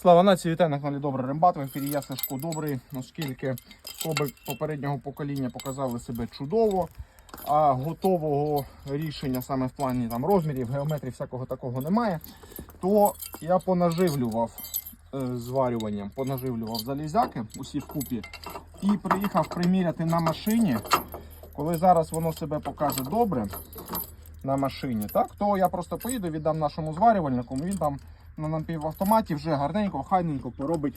Слава нації, вітаю на каналі Добрий Рембат. В ефірі я Сашко Добрий, оскільки скоби попереднього покоління показали себе чудово, а готового рішення саме в плані там, розмірів, геометрії, всякого такого немає, то я понаживлював е, зварюванням, понаживлював залізяки усі вкупі і приїхав приміряти на машині. Коли зараз воно себе покаже добре на машині, так, то я просто поїду, віддам нашому зварювальнику, він там на напівавтоматі вже гарненько, хайненько поробить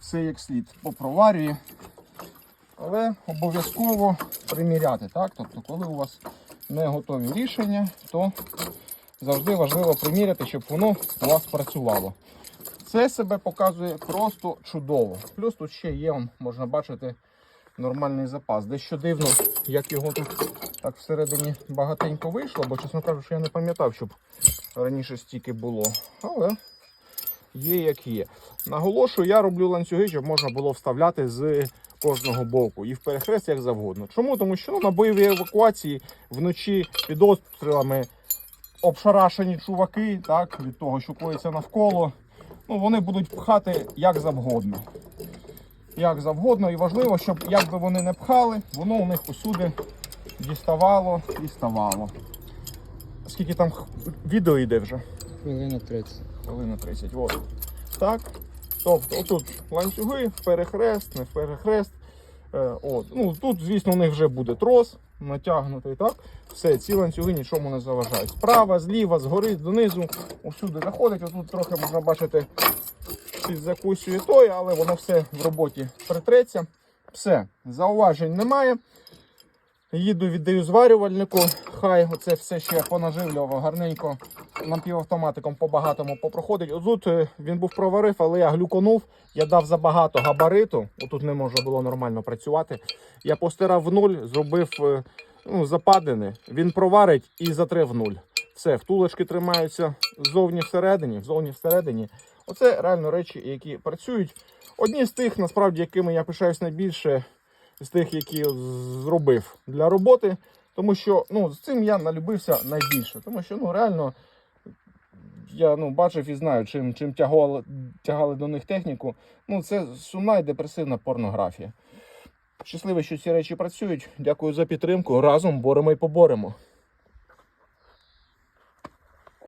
все як слід, попроварює. Але обов'язково приміряти. Так? Тобто, коли у вас не готові рішення, то завжди важливо приміряти, щоб воно у вас працювало. Це себе показує просто чудово. Плюс тут ще є, можна бачити, нормальний запас. Дещо дивно, як його тут так всередині багатенько вийшло, бо, чесно кажучи, я не пам'ятав, щоб раніше стільки було. Але є як є. Наголошую, я роблю ланцюги, щоб можна було вставляти з кожного боку і в перехрест як завгодно. Чому? Тому що ну, на бойовій евакуації вночі під обстрілами обшарашені чуваки, так, від того, що коїться навколо, ну, вони будуть пхати як завгодно. Як завгодно, і важливо, щоб як би вони не пхали, воно у них усюди діставало і ставало. Скільки там відео йде вже? Хвилина 30. Хвилина 30. От. Так. Тобто, отут ланцюги, перехрест, не перехрест. Е, от. Ну, тут, звісно, у них вже буде трос натягнутий. Так? Все, ці ланцюги нічому не заважають. Справа, зліва, згори, донизу, усюди заходить. Отут трохи можна бачити, під закусює той, але воно все в роботі притреться. Все, зауважень немає. Їду, віддаю зварювальнику. Хай оце все ще понаживлював гарненько напівавтоматиком по багатому попроходить. Отут е, він був проварив, але я глюконув, я дав забагато габариту. Отут не можна було нормально працювати. Я постирав в нуль, зробив е, ну, западини. Він проварить і затре в нуль. Все, втулочки тримаються ззовні всередині, ззовні всередині. Оце реально речі, які працюють. Одні з тих, насправді, якими я пишаюсь найбільше, з тих, які зробив для роботи. Тому що ну, з цим я налюбився найбільше. Тому що ну, реально я ну, бачив і знаю, чим, чим тягали, тягали до них техніку. Ну, це сумна і депресивна порнографія. Щасливий, що ці речі працюють. Дякую за підтримку. Разом боремо і поборемо.